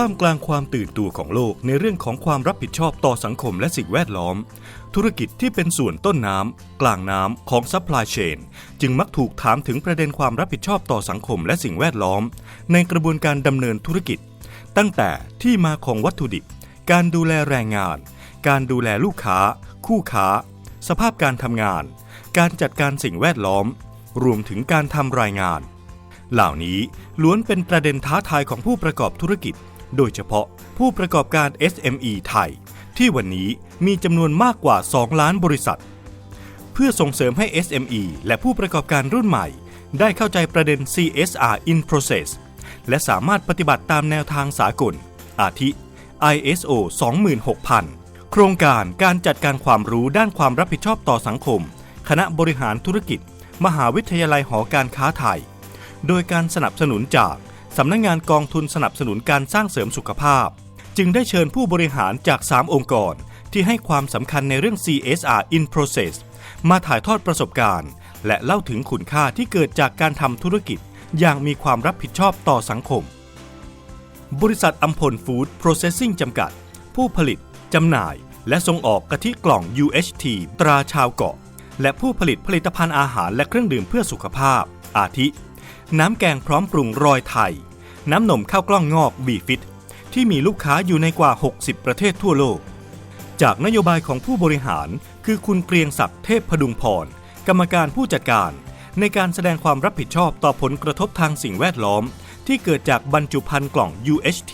ท่ามกลางความตื่นตัวของโลกในเรื่องของความรับผิดชอบต่อสังคมและสิ่งแวดล้อม ธุรกิจที่เป็นส่วนต้นน้ำ กลางน้ำของซัพพลายเชนจึงมักถูกถามถึงประเด็นความรับผิดชอบต่อสังคมและสิ่งแวดล้อม ในกระบวนการดำเนินธุรกิจ ตั้งแต่ที่มาของวัตถุดิบ การดูแลแรงงาน การดูแลลูกค้า คู่ค้า สภาพการทำงาน การจัดการสิ่งแวดล้อม รวมถึงการทำรายงาน เหล่านี้ล้วนเป็นประเด็นท้าทายของผู้ประกอบธุรกิจ โดยเฉพาะผู้ประกอบการ SME ไทย ที่วันนี้มีจำนวนมากกว่า 2 ล้านบริษัท เพื่อส่งเสริมให้ SME และผู้ประกอบการรุ่นใหม่ ได้เข้าใจประเด็น CSR in process และสามารถปฏิบัติตามแนวทางสากล อาทิ ISO 26000 โครงการการจัดการความรู้ด้านความรับผิดชอบต่อสังคม คณะบริหารธุรกิจ มหาวิทยาลัยหอการค้าไทย โดยการสนับสนุนจาก สำนักงงานกองทุนสนับสนุนการสร้างเสริมสุขภาพ จึงได้เชิญผู้บริหารจาก 3 องค์กร ที่ให้ความสำคัญในเรื่อง CSR in process มาถ่ายทอดประสบการณ์ และเล่าถึงคุณค่าที่เกิดจากการทำธุรกิจ อย่างมีความรับผิดชอบต่อสังคม บริษัทอัมพลฟู้ดโปรเซสซิ่งจำกัด ผู้ผลิตจำหน่าย และส่งออกกะทิกล่อง UHT ตราชาวเกาะ และผู้ผลิตผลิตภัณฑ์อาหารและเครื่องดื่มเพื่อสุขภาพ อาทิ น้ำแกงพร้อมปรุงรอยไทย น้ำนมข้าวกล้องงอกบีฟิตที่มีลูกค้าอยู่ในกว่า 60 ประเทศทั่วโลก จากนโยบายของผู้บริหารคือคุณเกรียงศักดิ์เทพพดุงพร กรรมการผู้จัดการ ในการแสดงความรับผิดชอบต่อผลกระทบทางสิ่งแวดล้อม ที่เกิดจากบรรจุภัณฑ์กล่อง UHT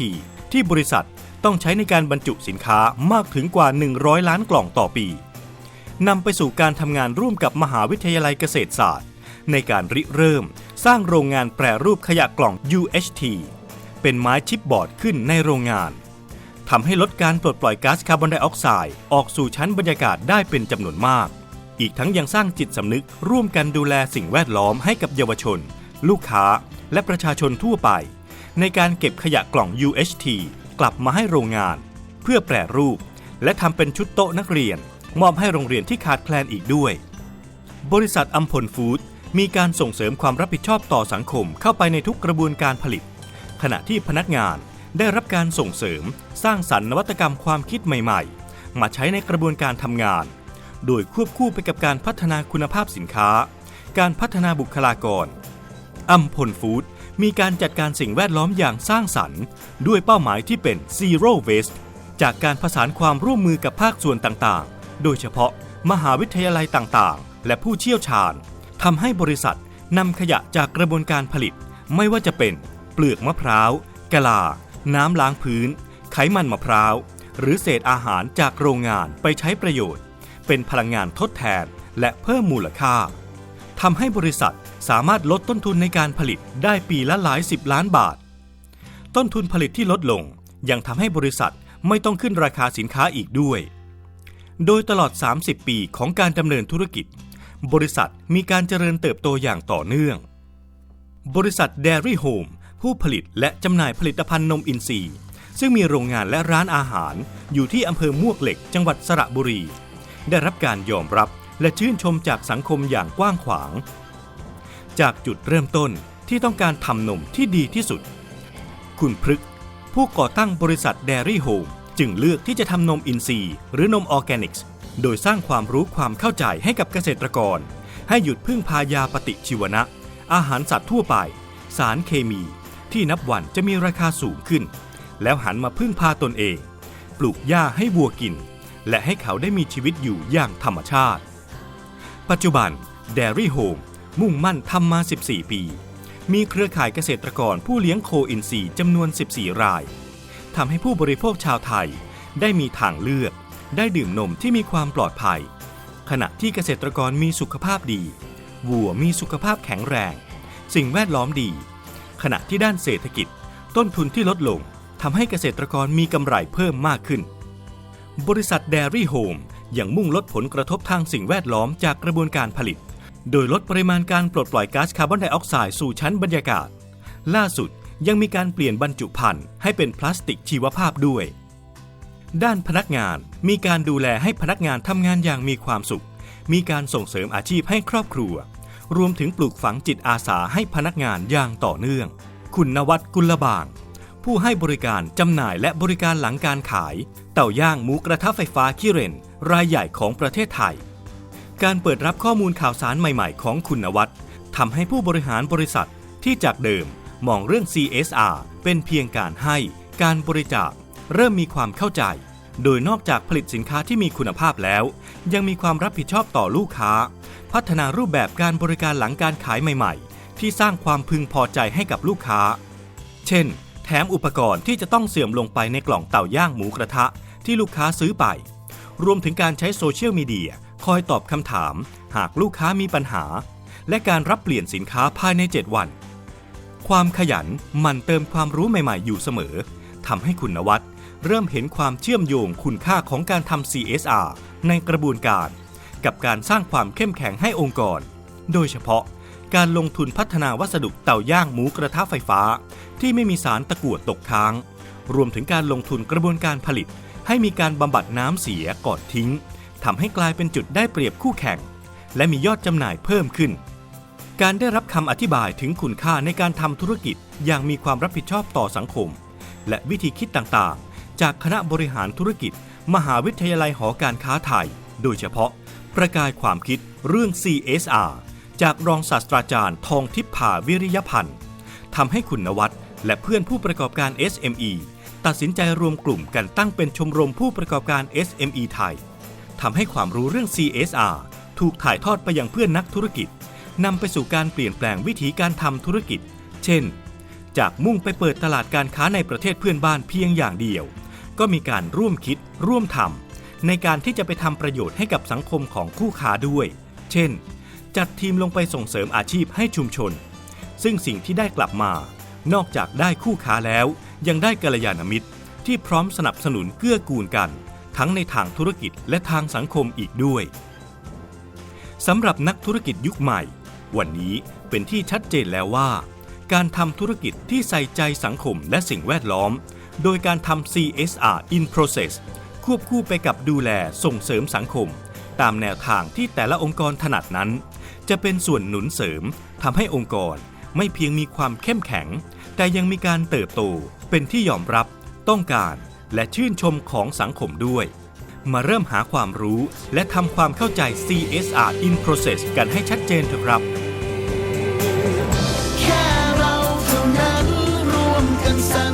ที่บริษัทต้องใช้ในการบรรจุสินค้ามากถึงกว่า 100 ล้านกล่องต่อปีนำไปสู่การทำงานร่วมกับมหาวิทยาลัยเกษตรศาสตร์ ในการริเริ่ม สร้างโรงงานแปรรูปขยะกล่อง UHT เป็นไม้ชิปบอร์ดขึ้นในโรงงานทำให้ลดการปลดปล่อยก๊าซคาร์บอนไดออกไซด์ออกสู่ชั้นบรรยากาศได้เป็นจำนวนมาก อีกทั้งยังสร้างจิตสำนึกร่วมกันดูแลสิ่งแวดล้อมให้กับเยาวชน ลูกค้า และประชาชนทั่วไป ในการเก็บขยะกล่อง UHT กลับมาให้โรงงาน เพื่อแปรรูป และทำเป็นชุดโต๊ะนักเรียน มอบให้โรงเรียนที่ขาดแคลนอีกด้วย บริษัทอัมพลฟู้ด มีการส่งเสริมความรับผิดชอบต่อสังคมเข้าไปในทุกกระบวนการผลิต ขณะที่พนักงานได้รับการส่งเสริม สร้างสรรค์นวัตกรรมความคิดใหม่ ๆ มาใช้ในกระบวนการทำงาน โดยควบคู่ไปกับการพัฒนาคุณภาพสินค้า การพัฒนาบุคลากรอัมพลฟู้ดมีการจัดการสิ่งแวดล้อมอย่างสร้างสรรค์ ด้วยเป้าหมายที่เป็น zero waste จากการผสานความร่วมมือกับภาคส่วนต่างๆ โดยเฉพาะมหาวิทยาลัยต่างๆ และผู้เชี่ยวชาญ ทำให้บริษัทนำขยะจากกระบวนการผลิต ไม่ว่าจะเป็นเปลือกมะพร้าวกะลา น้ำล้างพื้น ไขมันมะพร้าว หรือเศษอาหารจากโรงงานไปใช้ประโยชน์ เป็นพลังงานทดแทนและเพิ่มมูลค่าทำให้บริษัทสามารถลดต้นทุนในการผลิตได้ปีละหลายสิบล้านบาท ต้นทุนผลิตที่ลดลงยังทำให้บริษัทไม่ต้องขึ้นราคาสินค้าอีกด้วย โดยตลอด 30 ปีของการดำเนินธุรกิจ บริษัทมีการเจริญเติบโตอย่างต่อเนื่อง บริษัท Dairy Home ผู้ผลิตและจำหน่ายผลิตภัณฑ์นมอินทรีย์ ซึ่งมีโรงงานและร้านอาหาร อยู่ที่อำเภอมวกเหล็ก จังหวัดสระบุรี ได้รับการยอมรับและชื่นชมจากสังคมอย่างกว้างขวาง จากจุดเริ่มต้นที่ต้องการทำนมที่ดีที่สุด คุณพฤกผู้ก่อตั้งบริษัท Dairy Home จึงเลือกที่จะทำนมอินทรีย์หรือนมออร์แกนิกส์ โดยสร้างความรู้ความเข้าใจให้กับเกษตรกร ให้หยุดพึ่งพายาปฏิชีวนะ อาหารสัตว์ทั่วไป สารเคมี ที่นับวันจะมีราคาสูงขึ้น แล้วหันมาพึ่งพาตนเอง ปลูกหญ้าให้วัวกิน และให้เขาได้มีชีวิตอยู่อย่างธรรมชาติ ปัจจุบัน Dairy Home มุ่งมั่นทำมา 14 ปี มีเครือข่ายเกษตรกรผู้เลี้ยงโคอินทรีย์จำนวน 14 รายทำให้ผู้บริโภคชาวไทยได้มีทางเลือก ได้ดื่มนมที่มีความปลอดภัย ขณะที่เกษตรกรมีสุขภาพดีวัวมีสุขภาพแข็งแรง สิ่งแวดล้อมดี ขณะที่ด้านเศรษฐกิจ ต้นทุนที่ลดลงทำให้เกษตรกรมีกำไรเพิ่มมากขึ้น บริษัท Dairy Home ยังมุ่งลดผลกระทบทางสิ่งแวดล้อมจากกระบวนการผลิต โดยลดปริมาณการปลดปล่อยก๊าซคาร์บอนไดออกไซด์สู่ชั้นบรรยากาศ ล่าสุดยังมีการเปลี่ยนบรรจุภัณฑ์ให้เป็นพลาสติกชีวภาพด้วย ด้านพนักงานมีการดูแลให้พนักงานทำงานอย่างมีความสุข มีการส่งเสริมอาชีพให้ครอบครัว รวมถึงปลูกฝังจิตอาสาให้พนักงานอย่างต่อเนื่อง คุณนวัดกุลบาง ผู้ให้บริการจำหน่ายและบริการหลังการขาย เต่าย่างหมูกระทะไฟฟ้าคิเรนรายใหญ่ของประเทศไทย การเปิดรับข้อมูลข่าวสารใหม่ๆ ของคุณนวัตทำให้ผู้บริหารบริษัทที่จากเดิมมองเรื่อง CSR เป็นเพียงการให้การบริจาค เริ่มมีความเข้าใจ โดยนอกจากผลิตสินค้าที่มีคุณภาพแล้ว ยังมีความรับผิดชอบต่อลูกค้า พัฒนารูปแบบการบริการหลังการขายใหม่ๆ ที่สร้างความพึงพอใจให้กับลูกค้า เช่น แถมอุปกรณ์ที่จะต้องเสื่อมลงไปในกล่องเต่าย่างหมูกระทะที่ลูกค้าซื้อไป รวมถึงการใช้โซเชียลมีเดียคอยตอบคำถาม หากลูกค้ามีปัญหา และการรับเปลี่ยนสินค้าภายใน 7 วัน ความขยันมันเติมความรู้ใหม่ๆ อยู่เสมอทำให้คุณนวัต เริ่มเห็นความเชื่อมโยงคุณค่าของการทำ CSR ในกระบวนการ กับการสร้างความเข้มแข็งให้องค์กร โดยเฉพาะการลงทุนพัฒนาวัสดุเต่าย่างหมูกระทะไฟฟ้า ที่ไม่มีสารตะกั่วตกค้าง รวมถึงการลงทุนกระบวนการผลิต ให้มีการบำบัดน้ำเสียก่อนทิ้งทำให้กลายเป็นจุดได้เปรียบคู่แข่ง และมียอดจำหน่ายเพิ่มขึ้น การได้รับคำอธิบายถึงคุณค่าในการทำธุรกิจอย่างมีความรับผิดชอบต่อสังคม และวิธีคิดต่างๆ จากคณะบริหารธุรกิจ มหาวิทยาลัยหอการค้าไทย โดยเฉพาะ ประกายความคิดเรื่อง CSR จากรองศาสตราจารย์ทองทิพย์ผาวิริยพันธ์ทำให้คุณนวัตและเพื่อนผู้ประกอบการ SME ตัดสินใจรวมกลุ่มกันตั้งเป็นชมรมผู้ประกอบการ SME ไทยทำให้ความรู้เรื่อง CSR ถูกถ่ายทอดไปยังเพื่อนนักธุรกิจนำไปสู่การเปลี่ยนแปลงวิธีการทำธุรกิจ เช่น จากมุ่งไปเปิดตลาดการค้าในประเทศเพื่อนบ้านเพียงอย่างเดียว ก็มีการร่วมคิดร่วมทำในการที่จะไปทำประโยชน์ให้กับสังคมของคู่ค้าด้วย เช่น จัดทีมลงไปส่งเสริมอาชีพให้ชุมชน ซึ่งสิ่งที่ได้กลับมา นอกจากได้คู่ค้าแล้ว ยังได้กัลยาณมิตร ที่พร้อมสนับสนุนเกื้อกูลกัน ทั้งในทางธุรกิจและทางสังคมอีกด้วยสำหรับนักธุรกิจยุคใหม่ วันนี้เป็นที่ชัดเจนแล้วว่า การทำธุรกิจที่ใส่ใจสังคมและสิ่งแวดล้อม โดยการทำ CSR in process ควบคู่ไปกับดูแลส่งเสริมสังคม ตามแนวทางที่แต่ละองค์กรถนัดนั้น จะเป็นส่วนหนุนเสริมทำให้องค์กรไม่เพียงมีความเข้มแข็ง แต่ยังมีการเติบโตเป็นที่ยอมรับ ต้องการและชื่นชมของสังคมด้วย มาเริ่มหาความรู้และทำความเข้าใจ CSR in process กันให้ชัดเจนเถอะครับแค่เราเท่านั้นรวมกันสร้